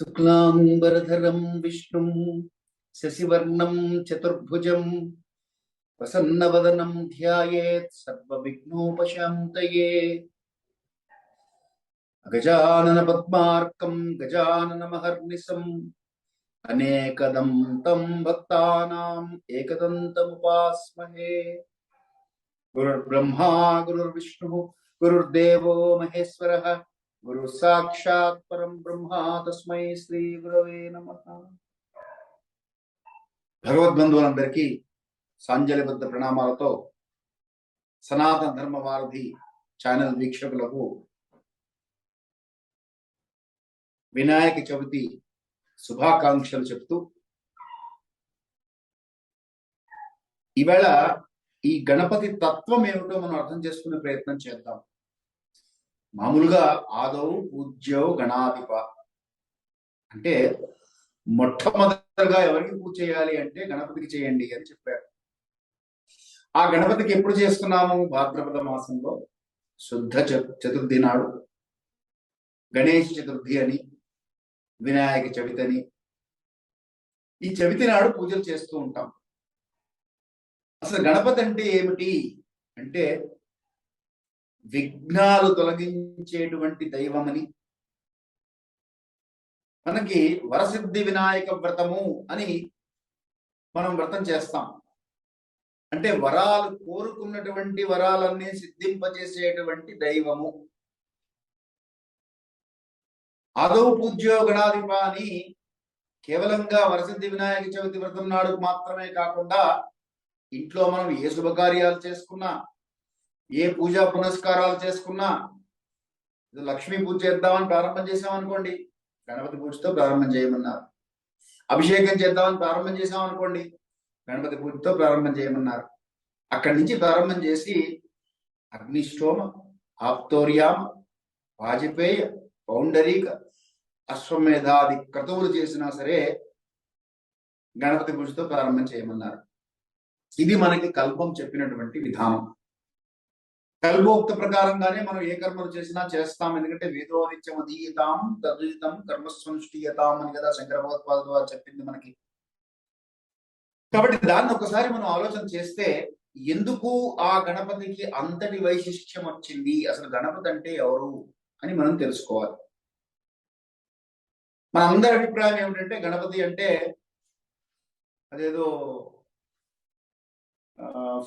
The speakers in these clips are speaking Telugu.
शुक्लाम्बरधरं विष्णुं शशिवर्णं चतुर्भुजं प्रसन्नवदनं ध्यायेत् सर्वविघ्नोपशान्तये। गजाननपद्मार्कं गजाननमहर्निशम् अनेकदं तं भक्तानाम् एकदन्तमुपास्महे। गुरुर्ब्रह्मा, गुरुर्विष्णुः, गुरुर्देवो महेश्वरः। గురు సాక్షాత్ పరం బ్రహ్మ తస్మై శ్రీ గురవే నమ భగవద్బంధువులందరికీ సాంజలిబద్ధ ప్రణామాలతో సనాతన ధర్మ వారధి ఛానల్ వీక్షకులకు వినాయక చవితి శుభాకాంక్షలు చెప్తూ ఈవేళ ఈ గణపతి తత్వం ఏమిటో మనం అర్థం చేసుకునే ప్రయత్నం చేద్దాం. మామూలుగా ఆదౌ పూజ్యో గణాధిప. అంటే మొట్టమొదటిగా ఎవరికి పూజ చేయాలి అంటే గణపతికి చేయండి అని చెప్పారు. ఆ గణపతికి ఎప్పుడు చేస్తున్నాము? భాద్రపద మాసంలో శుద్ధ చతుర్థి నాడు. గణేష్ చతుర్థి అని వినాయక చవితి అని ఈ చవితి నాడు పూజలు చేస్తూ ఉంటాం. అసలు గణపతి అంటే ఏమిటి? అంటే విఘ్నాలు తొలగించేటువంటి దైవమని. మనకి వరసిద్ధి వినాయక వ్రతము అని మనం వ్రతం చేస్తాం. అంటే వరాలు కోరుకున్నటువంటి వరాలన్నీ సిద్ధింపజేసేటువంటి దైవము. ఆదౌ పూజ్యో గణాధిప కేవలంగా వరసిద్ధి వినాయక చవితి వ్రతం నాడు మాత్రమే కాకుండా ఇంట్లో మనం ఏ శుభకార్యాలు చేసుకున్నా ఏ పూజా పునస్కారాలు చేసుకున్నా లక్ష్మీ పూజ చేద్దామని ప్రారంభం చేసామనుకోండి గణపతి పూజతో ప్రారంభం చేయమన్నారు. అభిషేకం చేద్దామని ప్రారంభం చేసామనుకోండి గణపతి పూజతో ప్రారంభం చేయమన్నారు. అక్కడి నుంచి ప్రారంభం చేసి అగ్నిష్టోమ ఆప్తోర్యామ వాజపేయ పౌండరీక అశ్వమేధాది క్రతువులు చేసినా సరే గణపతి పూజతో ప్రారంభం చేయమన్నారు. ఇది మనకి కల్పం చెప్పినటువంటి విధానం. కల్పోక్త ప్రకారంగానే మనం ఏ కర్మలు చేసినా చేస్తాం. ఎందుకంటే వేదో నిత్యం అధీయతాం తద్వితం కర్మస్వనుష్ఠీయతాం అని కదా శంకర భగవత్పాదులు వారు చెప్పింది మనకి. కాబట్టి దాన్ని ఒకసారి మనం ఆలోచన చేస్తే ఎందుకు ఆ గణపతికి అంతటి వైశిష్ట్యం వచ్చింది? అసలు గణపతి అంటే ఎవరు అని మనం తెలుసుకోవాలి. మన అందరి అభిప్రాయం ఏమిటంటే గణపతి అంటే అదేదో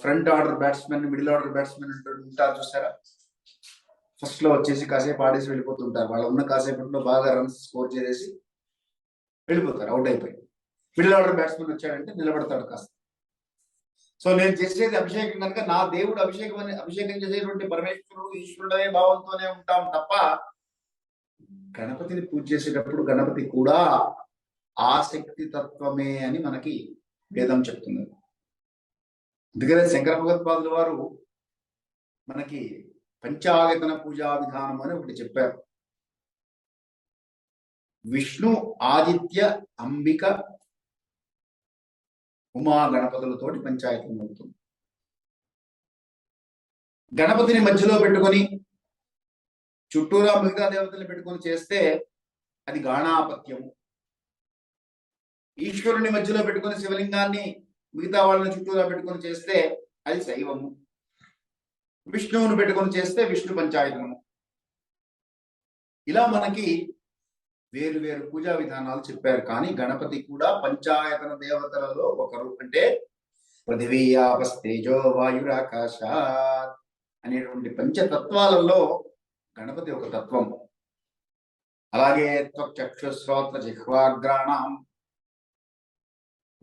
front order batsmen middle order batsmen ఉంటారు చూసారా? ఫస్ట్లో వచ్చేసి కాసేపు ఆడేసి వెళ్ళిపోతుంటారు. వాళ్ళు ఉన్న కాసేపట్లో బాగా రన్స్ స్కోర్ చేసేసి వెళ్ళిపోతారు. అవుట్ అయిపోయి. మిడిల్ ఆర్డర్ బ్యాట్స్మెన్ వచ్చాడంటే నిలబడతాడు కాస్త. సో నేను చేసేది అభిషేకం కనుక నా దేవుడు అభిషేకం అభిషేకం చేసేటువంటి పరమేశ్వరుడు ఈశ్వరుడనే భావంతోనే ఉంటాం తప్ప గణపతిని పూజ చేసేటప్పుడు గణపతి కూడా ఆసక్తి తత్వమే అని మనకి వేదం చెప్తున్నారు అందుకనే శంకర భగవత్పాదుల వారు మనకి పంచాయతన పూజా విధానం అని ఒకటి చెప్పారు. విష్ణు ఆదిత్య అంబిక ఉమా గణపతులతోటి పంచాయతం అవుతుంది. గణపతిని మధ్యలో పెట్టుకొని చుట్టూరా మిగతా దేవతల్ని పెట్టుకొని చేస్తే అది గాణాపత్యము. ఈశ్వరుని మధ్యలో పెట్టుకుని శివలింగాన్ని మిగతా వాళ్ళని చుట్టూరా పెట్టుకొని చేస్తే అది శైవము. విష్ణువును పెట్టుకొని చేస్తే విష్ణు పంచాయతము ఇలా మనకి వేరు వేరు పూజా విధానాలు చెప్పారు. కానీ గణపతి కూడా పంచాయతన దేవతలలో ఒకరు. అంటే పృథివీయాపస్తేజో వాయురాకాశ అనేటువంటి పంచతత్వాలలో గణపతి ఒక తత్వం. అలాగే త్వచక్షుశ్రోత్ర జిహ్వాగ్రాణం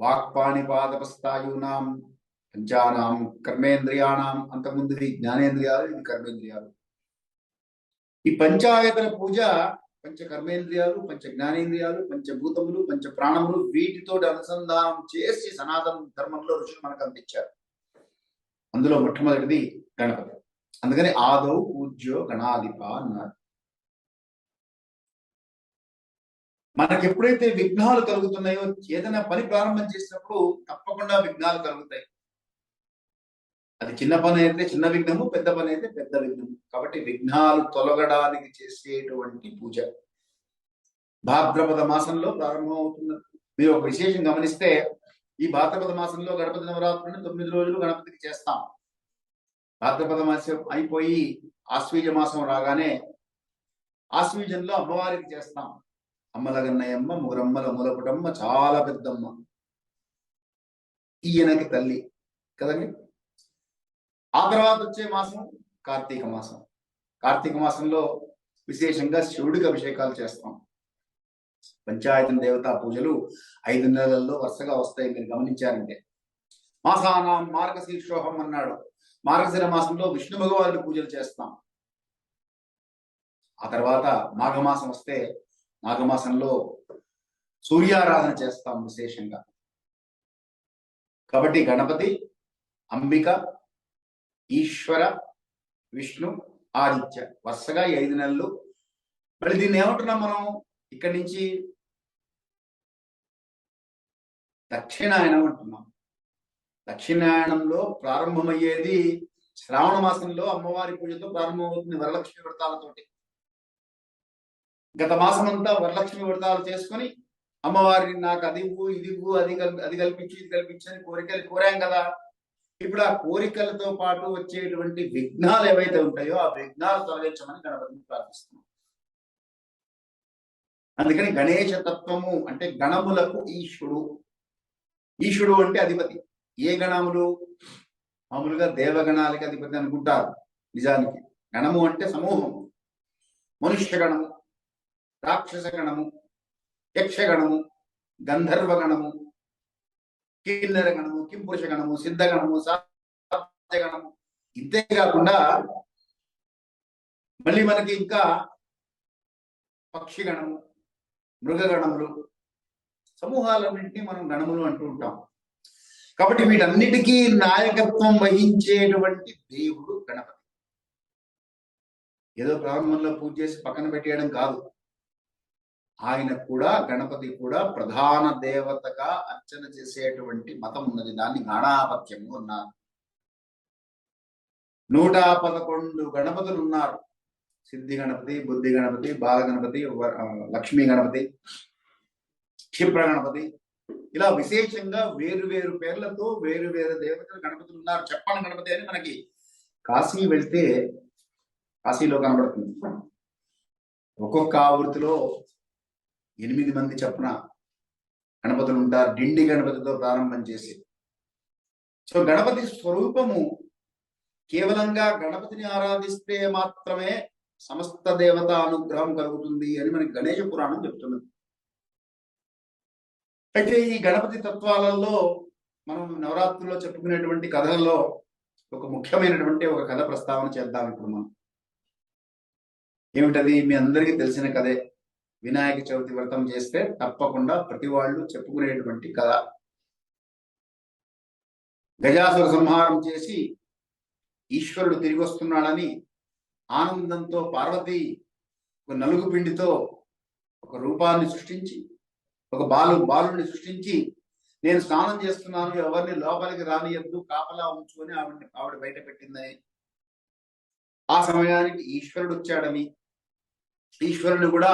వాక్పాణిపాదపస్తాయూనాం పంచానాం కర్మేంద్రియాణం అంతకుముందుది జ్ఞానేంద్రియాలు ఇది కర్మేంద్రియాలు ఈ పంచాయతన పూజ పంచ కర్మేంద్రియాలు పంచ జ్ఞానేంద్రియాలు పంచభూతములు పంచ ప్రాణములు వీటితో అనుసంధానం చేసి సనాతన ధర్మంలో ఋషులు మనకు అందించారు. అందులో మొట్టమొదటిది గణపతి. అందుకని ఆదౌ పూజ్యో గణాధిప అన్నారు. మనకి ఎప్పుడైతే విఘ్నాలు కలుగుతున్నాయో ఏదైనా పని ప్రారంభం చేసినప్పుడు తప్పకుండా విఘ్నాలు కలుగుతాయి. అది చిన్న పని అయితే చిన్న విఘ్నము పెద్ద పని అయితే పెద్ద విఘ్నము. కాబట్టి విఘ్నాలు తొలగడానికి చేసేటువంటి పూజ. భాద్రపద మాసంలో ప్రారంభం అవుతుంది మీరు ఒక విశేషం గమనిస్తే ఈ భాద్రపద మాసంలో గణపతి నవరాత్రులను తొమ్మిది రోజులు గణపతికి చేస్తాం. భాద్రపద మాసం అయిపోయి ఆశ్వీజ మాసం రాగానే ఆశ్వీజంలో అమ్మవారికి చేస్తాం. అమ్మలగన్నయ్యమ్మ మురమ్మల మూలపుటమ్మ చాలా పెద్దమ్మ. ఈయనకి తల్లి. కదండి? ఆ తర్వాత వచ్చే మాసం కార్తీక మాసం. కార్తీక మాసంలో విశేషంగా శివుడికి అభిషేకాలు చేస్తాం. పంచాయతీ దేవతా పూజలు ఐదు నెలల్లో వరుసగా వస్తాయి మీరు గమనించారంటే. మాసానాం మార్గశీర్షోహం అన్నాడు. మార్గశిర మాసంలో విష్ణు భగవానుడి పూజలు చేస్తాం. ఆ తర్వాత మాఘమాసం వస్తే మాఘమాసంలో సూర్యారాధన చేస్తాం విశేషంగా. కాబట్టి గణపతి అంబిక ఈశ్వర విష్ణు ఆదిత్య. వరుసగా ఐదు నెలలు. మళ్ళీ దీన్ని ఏమంటున్నాం మనం? ఇక్కడి నుంచి దక్షిణాయనం అంటున్నాం. దక్షిణాయనంలో ప్రారంభమయ్యేది శ్రావణ మాసంలో అమ్మవారి పూజతో ప్రారంభమవుతుంది వరలక్ష్మి వ్రతాలతోటి. గత మాసం అంతా వరలక్ష్మి వ్రతాలు చేసుకొని అమ్మవారిని నాకు అది ఇవ్వు ఇది ఇవ్వు అది కల్పి అది కల్పించి ఇది కల్పించని అని కోరికలు కోరాం కదా. ఇప్పుడు ఆ కోరికలతో పాటు వచ్చేటువంటి విఘ్నాలు ఏవైతే ఉంటాయో ఆ విఘ్నాలు తొలగించమని గణపతిని ప్రార్థిస్తున్నాం. అందుకని గణేశ తత్వము అంటే గణములకు ఈశ్వరుడు. ఈశ్వరుడు అంటే అధిపతి. ఏ గణములు? మామూలుగా దేవగణాలకి అధిపతి అనుకుంటారు నిజానికి. గణము అంటే సమూహం. మనుష్య గణము. రాక్షస గణము యక్షగణము గంధర్వ గణము కిన్నెర గణము కింపురుష గణము సిద్ధ గణము గణము ఇంతే కాకుండా మళ్ళీ మనకి ఇంకా పక్షిగణము మృగగణములు సమూహాలన్నింటినీ మనం గణములు అంటూ ఉంటాం. కాబట్టి వీటన్నిటికీ నాయకత్వం వహించేటువంటి దేవుడు గణపతి. ఏదో ప్రారంభంలో పూజ చేసి పక్కన పెట్టేయడం కాదు. ఆయన కూడా గణపతి కూడా ప్రధాన దేవతగా అర్చన చేసేటువంటి మతం ఉన్నది. దాన్ని గణాపత్యము ఉన్నారు నూట పదకొండు గణపతులు ఉన్నారు. సిద్ధి గణపతి బుద్ధి గణపతి బాల గణపతి లక్ష్మీ గణపతి క్షిప్ర గణపతి. ఇలా విశేషంగా వేరు వేరు పేర్లతో వేరు వేరు దేవతలు గణపతులు ఉన్నారు. చెప్పని గణపతి అని మనకి కాశీ వెళ్తే కాశీలో కనబడుతుంది. ఒక్కొక్క ఆవృత్తిలో ఎనిమిది మంది చొప్పున గణపతులు ఉంటారు. డిండి గణపతితో ప్రారంభం చేసి. సో గణపతి స్వరూపము కేవలంగా గణపతిని ఆరాధిస్తే మాత్రమే సమస్త దేవత అనుగ్రహం కలుగుతుంది అని మనకి గణేష పురాణం చెప్తున్నది. అయితే ఈ గణపతి తత్వాలలో మనం నవరాత్రుల్లో చెప్పుకునేటువంటి కథలలో ఒక ముఖ్యమైనటువంటి ఒక కథ ప్రస్తావన చేద్దాం ఇప్పుడు మనం. ఏమిటది? మీ అందరికీ తెలిసిన కథే. వినాయక చవితి వ్రతం చేస్తే తప్పకుండా ప్రతి వాళ్ళు చెప్పుకునేటువంటి కథ. గజాసుర సంహారం చేసి ఈశ్వరుడు తిరిగి వస్తున్నాడని ఆనందంతో పార్వతి ఒక నలుగు పిండితో ఒక రూపాన్ని సృష్టించి ఒక బాలు బాలుని సృష్టించి నేను స్నానం చేస్తున్నాను ఎవరిని లోపలికి రానియద్దు కాపలా ఉంచుకొని ఆవిడ ఆవిడ బయట పెట్టిందని. ఆ సమయానికి ఈశ్వరుడు వచ్చాడని. ఈశ్వరుని కూడా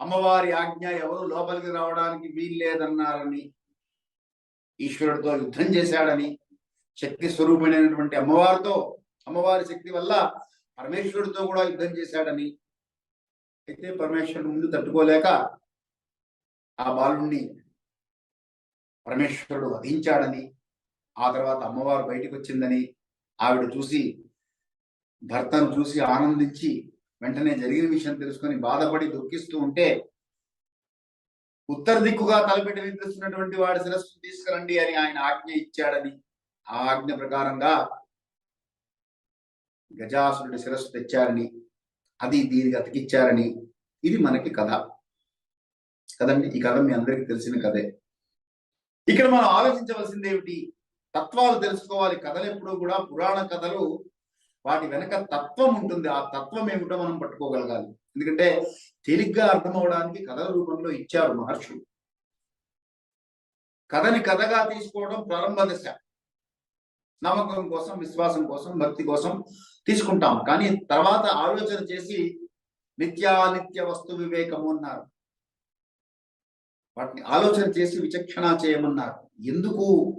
అమ్మవారి ఆజ్ఞ ఎవరు? లోపలికి రావడానికి వీల్లేదన్నారని ఈశ్వరుడితో యుద్ధం చేశాడని శక్తి స్వరూపమైనటువంటి అమ్మవారితో అమ్మవారి శక్తి వల్ల పరమేశ్వరుడితో కూడా యుద్ధం చేశాడని అయితే పరమేశ్వరుడు ముందు తట్టుకోలేక ఆ బాలుణ్ణి పరమేశ్వరుడు వధించాడని ఆ తర్వాత అమ్మవారు బయటకు వచ్చిందని ఆవిడ చూసి భర్తను చూసి ఆనందించి వెంటనే జరిగిన విషయం తెలుసుకొని బాధపడి దుఃఖిస్తూ ఉంటే ఉత్తర దిక్కుగా తలపెట్టి వినిపిస్తున్నటువంటి వాడి శిరస్సు తీసుకురండి అని ఆయన ఆజ్ఞ ఇచ్చాడని. ఆ ఆజ్ఞ ప్రకారంగా గజాసురుడి శిరస్సు తెచ్చారని అది దీనికి అతికిచ్చారని. ఇది మనకి కథ. కదండి? ఈ కథ మీ అందరికీ తెలిసిన కథే. ఇక్కడ మనం ఆలోచించవలసింది ఏమిటి తత్వాలు తెలుసుకోవాలి. కథలు ఎప్పుడూ కూడా పురాణ కథలు వాటి వెనక తత్వం ఉంటుంది. ఆ తత్వం ఏమిటో మనం పట్టుకోగలగాలి. ఎందుకంటే తేలిగ్గా అర్థమవడానికి కథల రూపంలో ఇచ్చారు మహర్షులు. కథని కథగా తీసుకోవడం ప్రారంభ దశ. నమ్మకం కోసం విశ్వాసం కోసం భక్తి కోసం తీసుకుంటాం. కానీ తర్వాత ఆలోచన చేసి నిత్యానిత్య వస్తు వివేకము అన్నారు. వాటిని ఆలోచన చేసి విచక్షణ చేయమన్నారు. ఎందుకు?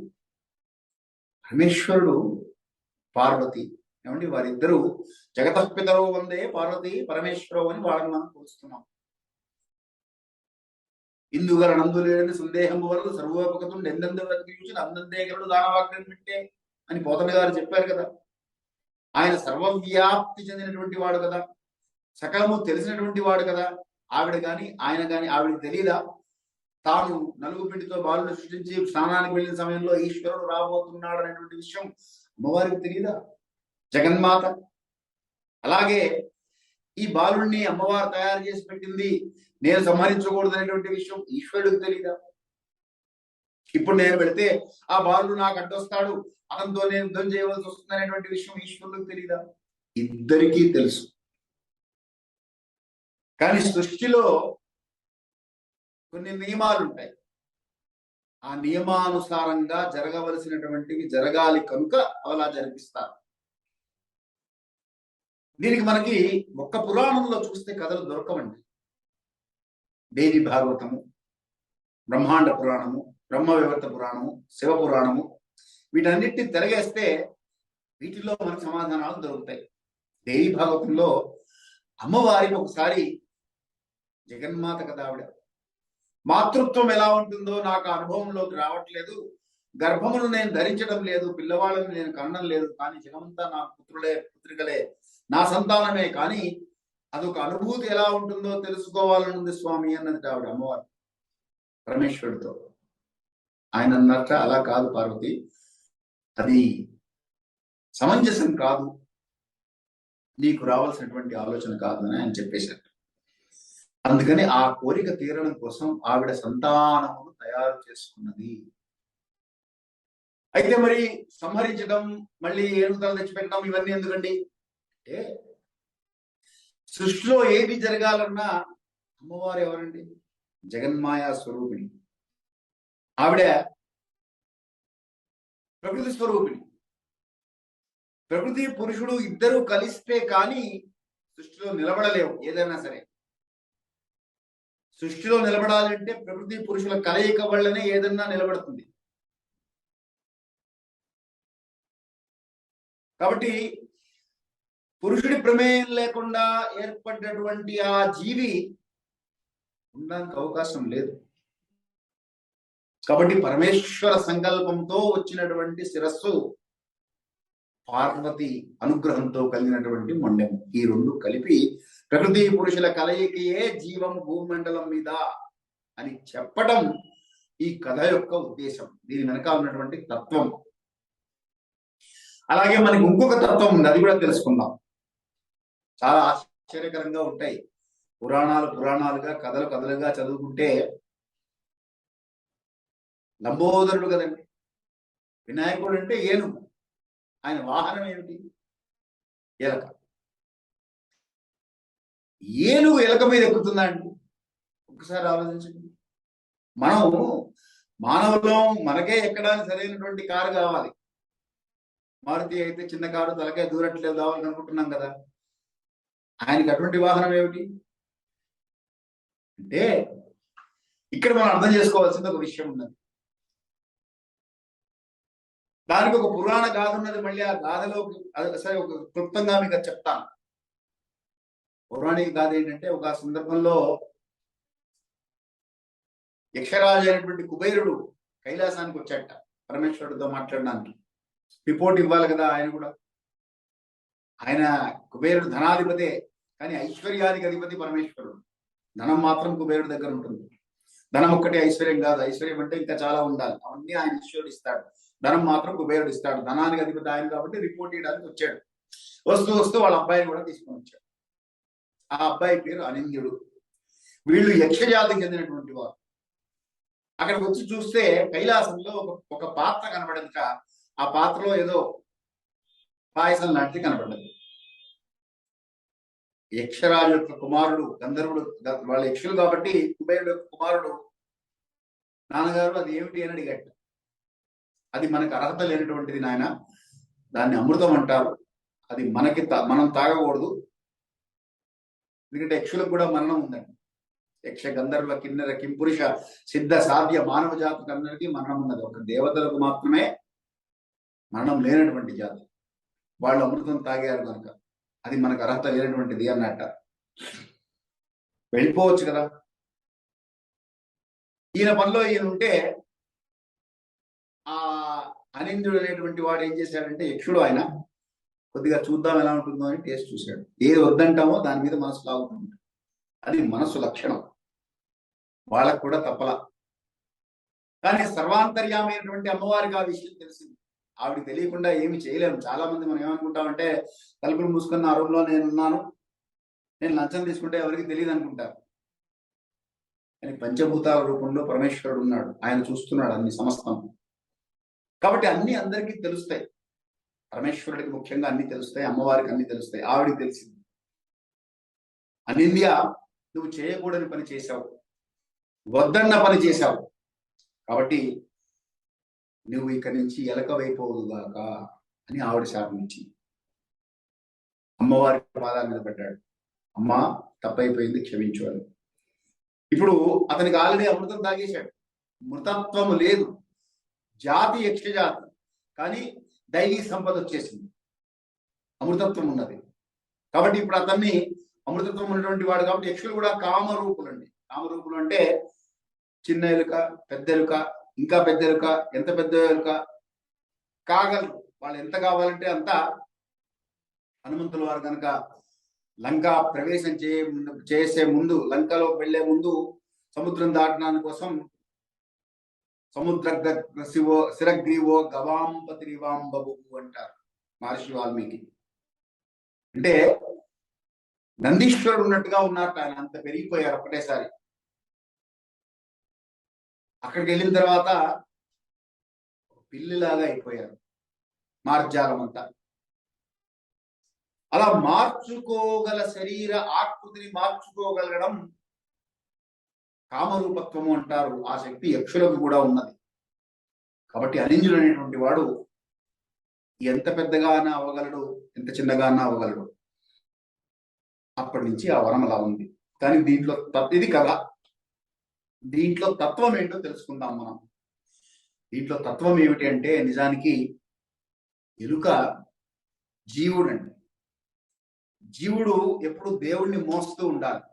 పరమేశ్వరుడు పార్వతి ఏమండి? వారిద్దరూ జగతపితరో వందే పార్వతి పరమేశ్వరవు అని వాళ్ళని మనం పోలుస్తున్నాం. ఇందుగల నందులేని సందేహము వరకు సర్వోపకతుండు ఎందెందు చూసిన అందందేగరుడు దానవాగ్యం పెట్టే అని పోతన గారు చెప్పారు కదా. ఆయన సర్వవ్యాప్తి చెందినటువంటి వాడు కదా. సకలము తెలిసినటువంటి వాడు కదా. ఆవిడ గాని ఆయన గాని ఆవిడకి తెలియదా తాను నలుగు పిండితో బాలుని సృష్టించి స్నానానికి వెళ్ళిన సమయంలో ఈశ్వరుడు రాబోతున్నాడు అనేటువంటి విషయం అమ్మవారికి తెలియదా జగన్మాత. అలాగే ఈ బాలుడిని అమ్మవారు తయారు చేసి పెట్టింది నేను సంహరించకూడదు అనేటువంటి విషయం ఈశ్వరుడికి తెలియదా ఇప్పుడు నేను పెడితే ఆ బాలుడు నాకు అడ్డొస్తాడు అతనితో నేను యుద్ధం చేయవలసి వస్తుంది అనేటువంటి విషయం ఈశ్వరుడికి తెలియదా ఇద్దరికీ తెలుసు. కానీ సృష్టిలో కొన్ని నియమాలు ఉంటాయి. ఆ నియమానుసారంగా జరగవలసినటువంటివి జరగాలి కనుక అలా జరిపిస్తారు. దీనికి మనకి ఒక్క పురాణంలో చూస్తే కథలు దొరకవండి. దేవి భాగవతము బ్రహ్మాండ పురాణము బ్రహ్మ వివర్త పురాణము శివ పురాణము వీటన్నిటిని తిరగేస్తే వీటిలో మనకు సమాధానాలు దొరుకుతాయి. దేవి భాగవతంలో అమ్మవారిని ఒకసారి జగన్మాత కదా ఆవిడ. మాతృత్వం ఎలా ఉంటుందో నాకు అనుభవంలోకి రావట్లేదు. గర్భమును నేను ధరించడం లేదు పిల్లవాళ్ళని నేను కనడం లేదు కానీ జగమంతా నా పుత్రులే పుత్రికలే నా సంతానమే కానీ అదొక అనుభూతి ఎలా ఉంటుందో తెలుసుకోవాలనుంది స్వామి అన్నది ఆవిడ అమ్మవారు పరమేశ్వరుడితో. ఆయన అన్నట్ట అలా కాదు పార్వతి. అది సమంజసం కాదు. నీకు రావాల్సినటువంటి ఆలోచన కాదు అని ఆయన చెప్పేశారు. అందుకని ఆ కోరిక తీరడం కోసం ఆవిడ సంతానమును తయారు చేసుకున్నది. అయితే మరి సంహరించడం మళ్ళీ ఏనుగుతలు తెచ్చిపెట్టడం ఇవన్నీ ఎందుకండి? అంటే సృష్టిలో ఏది జరగాలన్నా అమ్మవారు ఎవరండి? జగన్మాయా స్వరూపిణి. ఆవిడ ప్రకృతి స్వరూపిణి. ప్రకృతి పురుషుడు ఇద్దరు కలిస్తే కానీ సృష్టిలో నిలబడలేవు ఏదైనా సరే. సృష్టిలో నిలబడాలంటే ప్రకృతి పురుషుల కలయిక వల్లనే ఏదన్నా నిలబడుతుంది. కాబట్టి పురుషుడి ప్రమేయం లేకుండా ఏర్పడినటువంటి ఆ జీవి ఉండడానికి అవకాశం లేదు. కాబట్టి పరమేశ్వర సంకల్పంతో వచ్చినటువంటి శిరస్సు పార్వతి అనుగ్రహంతో కలిగినటువంటి మొండెం. ఈ రెండు కలిపి ప్రకృతి పురుషుల కలయికయే జీవం భూమండలం మీద అని చెప్పడం ఈ కథ యొక్క ఉద్దేశం. దీని వెనక ఉన్నటువంటి తత్వం. అలాగే మనకి ఇంకొక తత్వం ఉంది అది కూడా తెలుసుకుందాం. చాలా ఆశ్చర్యకరంగా ఉంటాయి. పురాణాలు పురాణాలుగా కథలు కథలుగా చదువుకుంటే లంబోదరుడు కదండి. వినాయకుడు అంటే ఏనుగు. ఆయన వాహనం ఏమిటి? ఎలక. ఏనుగు ఎలక మీద ఎక్కుతుందా అండి? ఒకసారి ఆలోచించండి. మనం మానవులం మనకే ఎక్కడానికి సరైనటువంటి కారు కావాలి. మారుతి అయితే చిన్న కారు తలకే దూరట్లేదు కావాలని అనుకుంటున్నాం కదా. ఆయనకి అటువంటి వాహనం ఏమిటి? అంటే ఇక్కడ మనం అర్థం చేసుకోవాల్సింది ఒక విషయం ఉన్నది. దానికి ఒక పురాణ గాథ ఉన్నది మళ్ళీ ఆ గాథలో సరే ఒక క్లుప్తంగా మీకు చెప్తాను. పౌరాణిక గాథ ఏంటంటే ఒక సందర్భంలో యక్షరాజు అయినటువంటి కుబేరుడు కైలాసానికి వచ్చాట పరమేశ్వరుడితో మాట్లాడడానికి. రిపోర్ట్ ఇవ్వాలి కదా ఆయన కూడా. ఆయన కుబేరుడు ధనాధిపతే కానీ ఐశ్వర్యానికి అధిపతి పరమేశ్వరుడు. ధనం మాత్రం కుబేరుడు దగ్గర ఉంటుంది. ధనం ఒక్కటే ఐశ్వర్యం కాదు. ఐశ్వర్యం అంటే ఇంకా చాలా ఉండాలి. అవన్నీ ఆయన ఈశ్వరుడు ఇస్తాడు. ధనం మాత్రం కుబేరుడు ఇస్తాడు. ధనానికి అధిపతి ఆయన కాబట్టి రిపోర్ట్ ఇవ్వడానికి వచ్చాడు. వస్తూ వస్తూ వాళ్ళ అబ్బాయిని కూడా తీసుకొని వచ్చాడు. ఆ అబ్బాయి పేరు అనింద్యుడు. వీళ్ళు యక్షజాతికి చెందినటువంటి వారు. అక్కడికి వచ్చి చూస్తే కైలాసంలో ఒక ఒక పాత్ర కనబడక ఆ పాత్రలో ఏదో పాయసం లాంటిది కనబడ్డది. యక్షరాజు యొక్క కుమారుడు గంధర్వుడు వాళ్ళ యక్షులు కాబట్టి కుబేరుడు యొక్క కుమారుడు. నాన్నగారు అది ఏమిటి అని అడిగట అది మనకు అర్హత లేనటువంటిది నాయన. దాన్ని అమృతం అంటారు. అది మనకి తా- మనం తాగకూడదు. ఎందుకంటే యక్షులకు కూడా మరణం ఉందండి. యక్ష గంధర్వ కిన్నెర కింపురుష సిద్ధ సాధ్య మానవ జాతికి అందరికీ మరణం ఉన్నది. ఒక దేవతలకు మాత్రమే మరణం లేనటువంటి జాతి. వాళ్ళు అమృతం తాగారు కనుక. అది మనకు అర్హత లేనటువంటిది అన్నట్ట. వెళ్ళిపోవచ్చు కదా. ఈయన పనిలో ఈయన ఉంటే ఆ అనింద్రుడు అనేటువంటి వాడు ఏం చేశాడంటే యక్షుడు ఆయన కొద్దిగా చూద్దాం ఎలా ఉంటుందో అని టేస్ట్ చూశాడు. ఏది వద్దంటామో దాని మీద మనసు లాగుతుంది. అది మనసు లక్షణం. వాళ్ళకు కూడా తప్పల. కానీ సర్వాంతర్యామైనటువంటి అమ్మవారికి ఆ విషయం తెలిసింది. ఆవిడ తెలియకుండా ఏమి చేయలేము. చాలా మంది మనం ఏమనుకుంటామంటే తలుపులు మూసుకున్న ఆ రూమ్లో నేను ఉన్నాను నేను లంచం తీసుకుంటే ఎవరికి తెలియదు అనుకుంటారు కానీ పంచభూతాల రూపంలో పరమేశ్వరుడు ఉన్నాడు. ఆయన చూస్తున్నాడు అన్ని సమస్తం. కాబట్టి అన్ని అందరికీ తెలుస్తాయి. పరమేశ్వరుడికి ముఖ్యంగా అన్ని తెలుస్తాయి అమ్మవారికి అన్ని తెలుస్తాయి. ఆవిడికి తెలిసింది. అనింద్య నువ్వు చేయకూడని పని చేశావు. వద్దన్న పని చేశావు. కాబట్టి నువ్వు ఇక్కడి నుంచి ఎలకవైపోవుగాక అని ఆవిడ శాపం ఇచ్చింది అమ్మవారి పాదాల మీద పడ్డాడు. తప్పైపోయింది క్షమించు అని. ఇప్పుడు అతనికి ఆల్రెడీ అమృతం తాగేశాడు. మృతత్వము లేదు. జాతి యక్షజాతి. కానీ దైవీ సంపద వచ్చేసింది. అమృతత్వం ఉన్నది. కాబట్టి ఇప్పుడు అతన్ని అమృతత్వం ఉన్నటువంటి వాడు కాబట్టి యక్షులు కూడా కామరూపులు అండి కామరూపులు అంటే చిన్న ఎలుక పెద్ద ఎలుక ఇంకా పెద్ద ఎలుక ఎంత పెద్ద ఎలుక కాగలరు. వాళ్ళు ఎంత కావాలంటే అంత. హనుమంతుల వారు కనుక లంక ప్రవేశం చే చేసే ముందు లంకలో వెళ్ళే ముందు సముద్రం దాటడానికి కోసం సముద్ర శివో శిరగ్రీవో గవాంపతిరివాంబు అంటారు మహర్షి వాల్మీకి. అంటే నందీశ్వరుడు ఉన్నట్టుగా ఉన్నారు ఆయన. అంత పెరిగిపోయారు ఒకటేసారి అక్కడికి వెళ్ళిన తర్వాత పిల్లిలాగా అయిపోయారు మార్జాలం అంతా అలా మార్చుకోగల శరీర ఆకృతిని మార్చుకోగలగడం కామరూపత్వము అంటారు. ఆ శక్తి యక్షులకు కూడా ఉన్నది. కాబట్టి అనింజుడు అనేటువంటి వాడు ఎంత పెద్దగానా అవ్వగలడు? ఎంత చిన్నగానా అవ్వగలడు? అప్పటి నుంచి ఆ వరం అలా ఉంది. కానీ దీంట్లో ఇది కదా దీంట్లో తత్వం ఏంటో తెలుసుకుందాం మనం. దీంట్లో తత్వం ఏమిటి అంటే నిజానికి ఎలుక జీవుడండి. జీవుడు ఎప్పుడు దేవుడిని మోస్తూ ఉండాలి.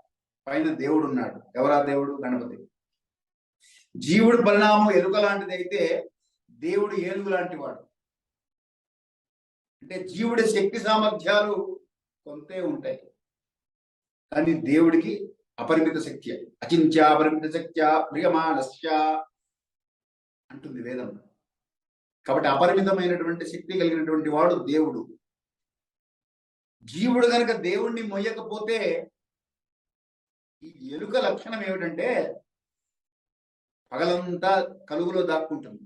పైన దేవుడు ఉన్నాడు. ఎవరా దేవుడు? గణపతి. జీవుడు పరిణామం ఎలుక లాంటిది అయితే దేవుడు ఏనుగు లాంటి వాడు అంటే జీవుడి శక్తి సామర్థ్యాలు కొంతే ఉంటాయి. కానీ దేవుడికి అపరిమిత శక్తి అచింత్య అపరిమిత శక్త్య ప్రియమానస్య అంటుంది వేదం. కాబట్టి అపరిమితమైనటువంటి శక్తి కలిగినటువంటి వాడు దేవుడు. జీవుడు గనక దేవుణ్ణి మొయ్యకపోతే ఈ ఎలుక లక్షణం ఏమిటంటే పగలంతా కలుగులో దాక్కుంటుంది.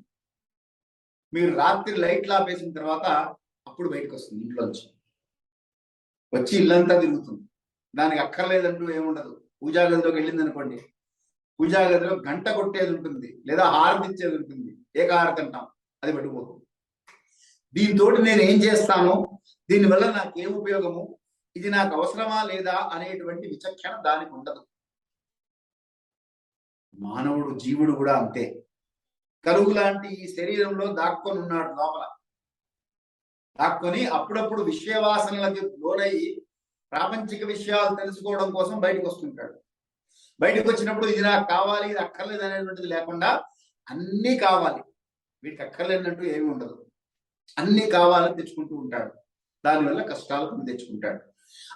మీరు రాత్రి లైట్లు ఆపేసిన తర్వాత అప్పుడు బయటకు వస్తుంది ఇంట్లోంచి. వచ్చి ఇల్లంతా తిరుగుతుంది. దానికి అక్కర్లేదంటూ ఏముండదు. పూజా గదిలోకి వెళ్ళింది అనుకోండి పూజా గదిలో గంట కొట్టేది ఉంటుంది లేదా హారతి ఇచ్చేది ఉంటుంది ఏకాహారతి అంటాం అది పట్టుకోదు దీంతో నేను ఏం చేస్తాను దీనివల్ల నాకు ఏం ఉపయోగము ఇది నాకు అవసరమా లేదా అనేటువంటి విచక్షణ దానికి ఉండదు. మానవుడు జీవుడు కూడా అంతే. కరువు లాంటి ఈ శరీరంలో దాక్కొని ఉన్నాడు లోపల. దాక్కొని అప్పుడప్పుడు విశ్వవాసనలకి లోనయ్యి ప్రాపంచిక విషయాలు తెలుసుకోవడం కోసం బయటకు వస్తుంటాడు. బయటకు వచ్చినప్పుడు ఇది నాకు కావాలి ఇది అక్కర్లేదు అనేటువంటిది లేకుండా అన్నీ కావాలి. వీటికి అక్కర్లేనట్టు ఏమి ఉండదు. అన్నీ కావాలని తెచ్చుకుంటూ ఉంటాడు. దానివల్ల కష్టాలు కొని తెచ్చుకుంటాడు.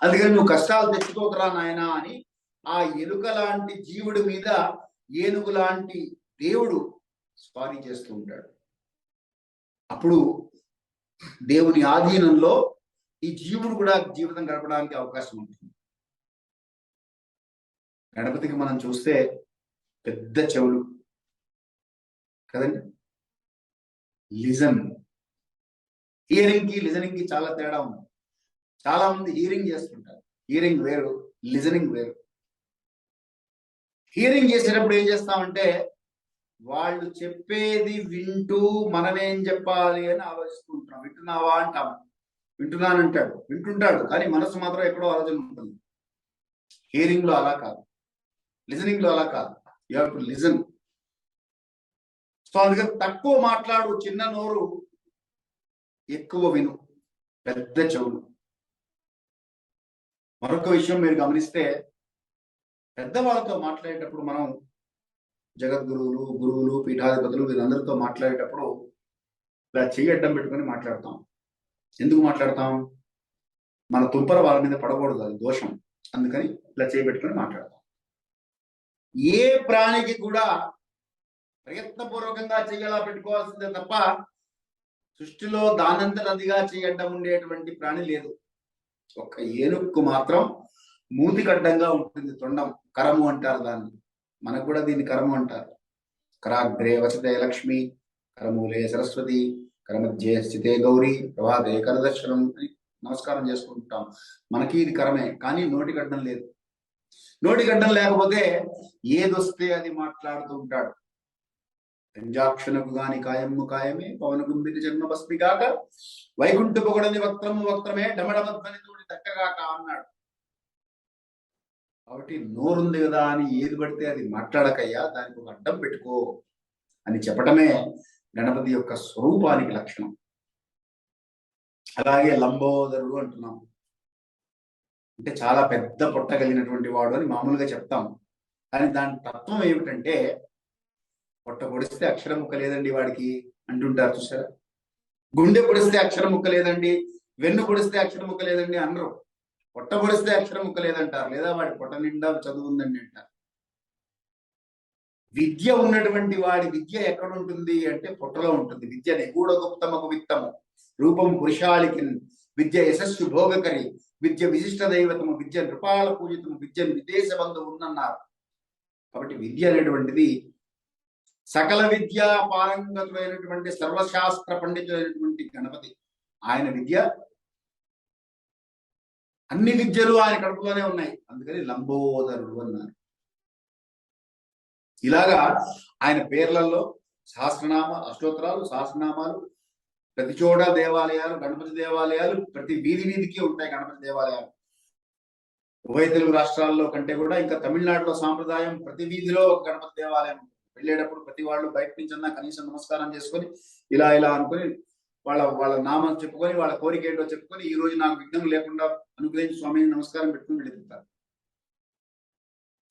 అందుకని నువ్వు కష్టాలు తెచ్చుకోకరా నాయనా అని ఆ ఎలుక లాంటి జీవుడి మీద ఏనుగు లాంటి దేవుడు స్వారీ చేస్తూ ఉంటాడు. అప్పుడు దేవుని ఆధీనంలో ఈ జీవుడు కూడా జీవితం గడపడానికి అవకాశం ఉంటుంది. గణపతికి మనం చూస్తే పెద్ద చెవులు. కదండి? లిజన్. హియరింగ్కి లిజనింగ్కి చాలా తేడా ఉంది. చాలా మంది హీరింగ్ చేస్తుంటారు. హీరింగ్ వేరు లిజనింగ్ వేరు. హీరింగ్ చేసేటప్పుడు ఏం చేస్తామంటే వాళ్ళు చెప్పేది వింటూ మనమేం చెప్పాలి అని ఆలోచిస్తుంటాం వింటున్నావా వింటున్నాను అంటాడు వింటుంటాడు. కానీ మనసు మాత్రం ఎక్కడో ఆలోచన ఉంటుంది. లిజనింగ్లో అలా కాదు. You have to listen. So అందుకని తక్కువ మాట్లాడు చిన్న నోరు ఎక్కువ విను. పెద్ద చెవులు. మరొక విషయం మీరు గమనిస్తే పెద్దవాళ్ళతో మాట్లాడేటప్పుడు మనం జగద్గురువులు గురువులు పీఠాధిపతులు వీళ్ళందరితో మాట్లాడేటప్పుడు ఇలా చెయ్యి అడ్డం పెట్టుకొని మాట్లాడతాం. ఎందుకు మాట్లాడతాం? మన తుంపర వాళ్ళ మీద పడకూడదు అది దోషం. అందుకని ఇలా చేయి మాట్లాడతాం. ఏ ప్రాణికి కూడా ప్రయత్నపూర్వకంగా చెయ్యలా పెట్టుకోవాల్సిందే తప్ప సృష్టిలో దానంతరదిగా చేయడం ఉండేటువంటి ప్రాణి లేదు. ఒక్క ఏనుక్కు మాత్రం మూతికడ్డంగా ఉంటుంది తొండం. కరము అంటారు దాన్ని. మనకు కూడా దీన్ని కరము అంటారు. కరాగ్రే వసతే లక్ష్మి కరమూలే సరస్వతి కరమధ్యే స్థితే గౌరీ ప్రభాతే కరదర్శనం అని నమస్కారం చేసుకుంటాం. మనకి ఇది కరమే కానీ నోటి గడ్డం లేదు. నోటి గడ్డం లేకపోతే ఏదొస్తే అది మాట్లాడుతూ ఉంటాడు. పంజాక్షణకు గాని కాయమ్ము కాయమే పవన గుంబికి జన్మ భస్మి కాక వైకుంఠ పొగడని వక్త్రము వక్త్రమే డమడమధ్వని తోడి దక్కగాక అన్నాడు. కాబట్టి నోరుంది కదా అని ఏది పడితే అది మాట్లాడకయ్యా దానికి ఒక అడ్డం పెట్టుకో అని చెప్పటమే గణపతి యొక్క స్వరూపానికి లక్షణం. అలాగే లంబోదరుడు అంటున్నాం అంటే చాలా పెద్ద పొట్ట కలిగినటువంటి వాడు అని మామూలుగా చెప్తాం. కానీ దాని తత్వం ఏమిటంటే పొట్ట పొడిస్తే అక్షరం ముక్క లేదండి వాడికి అంటుంటారు చూసారా? గుండె పొడిస్తే అక్షరం ముక్క లేదండి వెన్ను పొడిస్తే అక్షరం ముక్క లేదండి అనరు. పొట్ట పొడిస్తే అక్షరం ముక్క లేదంటారు. లేదా వాడి పొట్ట నిండా చదువు ఉందండి అంటారు. విద్య ఉన్నటువంటి వాడి విద్య ఎక్కడ ఉంటుంది అంటే పొట్టలో ఉంటుంది. విద్య నిగూఢ గుప్తమకు విత్తము. రూపం పురుషాలికి విద్య యశస్సు భోగకరి. విద్య విశిష్ట దైవతము విద్య నృపాల పూజితము విద్య విదేశ బంధువు ఉందన్నారు. కాబట్టి విద్య అనేటువంటిది సకల విద్యా పారంగతులైనటువంటి సర్వశాస్త్ర పండితులైనటువంటి గణపతి. ఆయన విద్య అన్ని విద్యలు ఆయన కడుపులోనే ఉన్నాయి. అందుకని లంబోదరుడు అన్నారు. ఇలాగా ఆయన పేర్లలో సహస్రనామ అష్టోత్తరాలు సహస్రనామాలు ప్రతి చోట దేవాలయాలు గణపతి దేవాలయాలు ప్రతి వీధి వీధికి ఉంటాయి గణపతి దేవాలయాలు. ఉభయ తెలుగు రాష్ట్రాల్లో కంటే కూడా ఇంకా తమిళనాడులో సాంప్రదాయం ప్రతి వీధిలో ఒక గణపతి దేవాలయం వెళ్ళేటప్పుడు ప్రతి వాళ్ళు బయట నుంచి అన్నా కనీసం నమస్కారం చేసుకొని ఇలా ఇలా అనుకొని వాళ్ళ వాళ్ళ నామం చెప్పుకొని వాళ్ళ కోరిక ఏంటో చెప్పుకొని ఈ రోజు నాకు విఘ్నం లేకుండా అనుగ్రహించి స్వామిని నమస్కారం పెట్టుకుని వెళ్ళిపోతారు.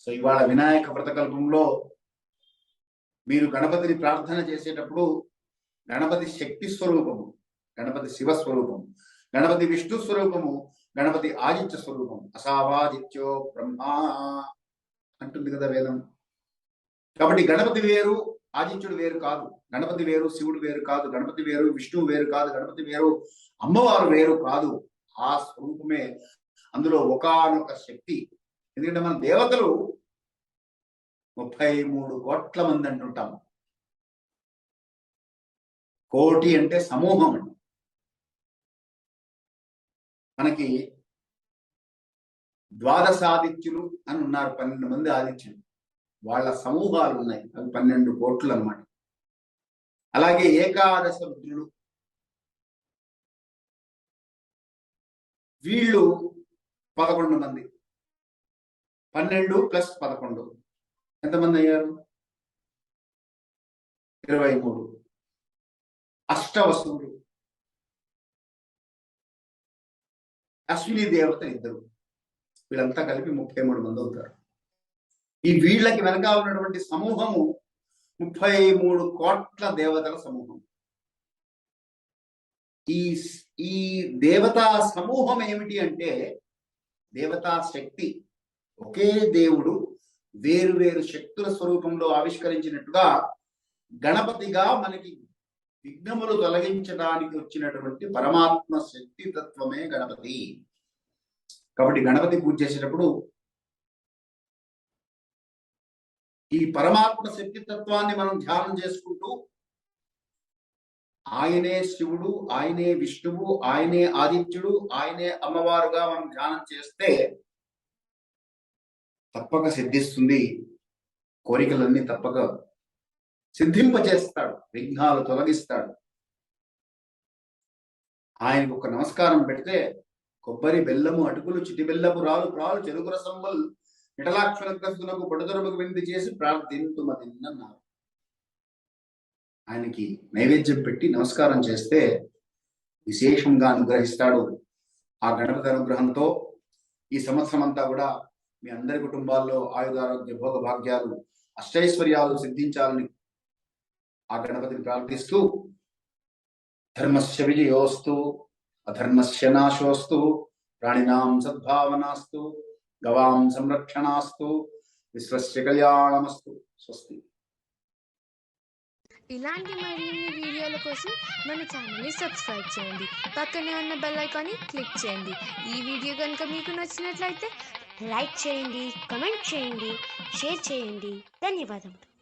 సో ఇవాళ వినాయక వ్రతకల్పంలో మీరు గణపతిని ప్రార్థన చేసేటప్పుడు గణపతి శక్తి స్వరూపము గణపతి శివ స్వరూపము గణపతి విష్ణు స్వరూపము గణపతి ఆదిత్య స్వరూపం అసావాదిత్యో బ్రహ్మా అంటుంది కదా వేదం. కాబట్టి గణపతి వేరు ఆదిత్యుడు వేరు కాదు గణపతి వేరు శివుడు వేరు కాదు గణపతి వేరు విష్ణువు వేరు కాదు గణపతి వేరు అమ్మవారు వేరు కాదు. ఆ స్వరూపమే అందులో ఒకానొక శక్తి. ఎందుకంటే మన దేవతలు ముప్పై మూడు కోట్ల మంది అంటుంటాం. కోటి అంటే సమూహం అండి. మనకి ద్వాదశాదిత్యులు అని ఉన్నారు పన్నెండు మంది ఆదిత్యులు. వాళ్ళ సమూహాలు ఉన్నాయి అవి పన్నెండు కోట్లు అన్నమాట. అలాగే ఏకాదశ రుద్రులు. వీళ్ళు పదకొండు మంది. పన్నెండు ప్లస్ పదకొండు. ఎంతమంది అయ్యారు? ఇరవై మూడు. అష్టవసువులు అశ్విని దేవత ఇద్దరు. వీళ్ళంతా కలిపి ముప్పై మూడు మంది అవుతారు. ఈ వీళ్ళకి వెనక ఉన్నటువంటి సమూహము ముప్పై మూడు కోట్ల దేవతల సమూహం. ఈ ఈ దేవతా సమూహం ఏమిటి అంటే దేవతా శక్తి. ఒకే దేవుడు వేరు వేరు శక్తుల స్వరూపంలో ఆవిష్కరించినట్టుగా గణపతిగా మనకి విఘ్నములు తొలగించడానికి వచ్చినటువంటి పరమాత్మ శక్తి తత్వమే గణపతి. కాబట్టి గణపతి పూజ చేసేటప్పుడు ఈ పరమాత్మ శక్తి తత్వాన్ని మనం ధ్యానం చేసుకుంటూ ఆయనే శివుడు ఆయనే విష్ణువు ఆయనే ఆదిత్యుడు ఆయనే అమ్మవారుగా మనం ధ్యానం చేస్తే తప్పక సిద్ధిస్తుంది. కోరికలన్నీ తప్పక సిద్ధింపజేస్తాడు విఘ్నాలు తొలగిస్తాడు. ఆయనకు ఒక నమస్కారం పెడితే కొబ్బరి బెల్లము అటుకులు చిటి బెల్లపు రాలు ప్రాలు చెరుకు రసంబల్ నిటలాక్షణకు పడుదరులకు విందు చేసి ప్రార్థింతుమతిన్నారు ఆయనకి నైవేద్యం పెట్టి నమస్కారం చేస్తే విశేషంగా అనుగ్రహిస్తాడు. ఆ గణపతి అనుగ్రహంతో ఈ సంవత్సరం అంతా కూడా మీ అందరి కుటుంబాల్లో ఆయుధారోగ్య భోగ భాగ్యాలు అష్టైశ్వర్యాలు సిద్ధించాలని ఆ గణపతిని ప్రార్థిస్తూ ధర్మస్య విజయోస్తు అధర్మస్య నాశోస్తు ప్రాణినాం సద్భావనాస్తు గవాం సంరక్షణాస్తు విశ్వస్య కళ్యాణమస్తు. స్వస్తి. ఇలాంటి మరిన్ని వీడియోల కోసం మన ఛానల్ని సబ్స్క్రైబ్ చేయండి. పక్కనే ఉన్న బెల్ ఐకాన్ని క్లిక్ చేయండి. ఈ వీడియో కనుక మీకు నచ్చినట్లయితే లైక్ చేయండి కమెంట్ చేయండి షేర్ చేయండి. ధన్యవాదములు.